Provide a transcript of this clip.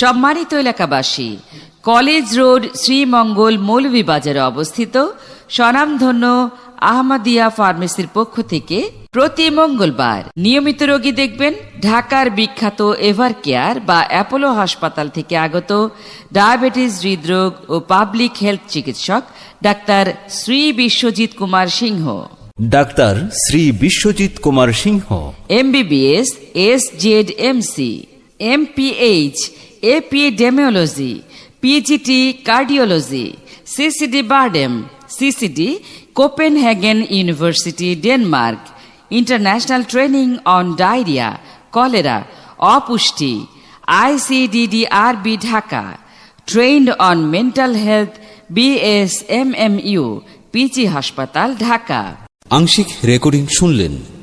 সম্মানিত এলাকাবাসী। College road Sreemangal মৌলভীবাজারে অবস্থিত স্বনামধন্য আহমদিয়া ফার্মেসির পক্ষ থেকে প্রতি মঙ্গলবার নিয়মিত রোগী দেখবেন ঢাকার বিখ্যাত এভার কেয়ার বা অ্যাপোলো হাসপাতাল থেকে আগত ডায়াবেটিস হৃদরোগ ও পাবলিক হেলথ চিকিৎসক doctor Shri Biswajit Kumar Singha. Doctor Shri Biswajit Kumar Singha. MBBS S Z M MC MPH epidemiology, PGT, cardiology, CCD BIRDEM, CCD, Copenhagen University, Denmark, international training on diarrhoea, cholera, অপুষ্টি, ICDDRB Dhaka trend on mental health, BSMMU, PG হাসপাতাল ঢাকা। আংশিক recording শুনলেন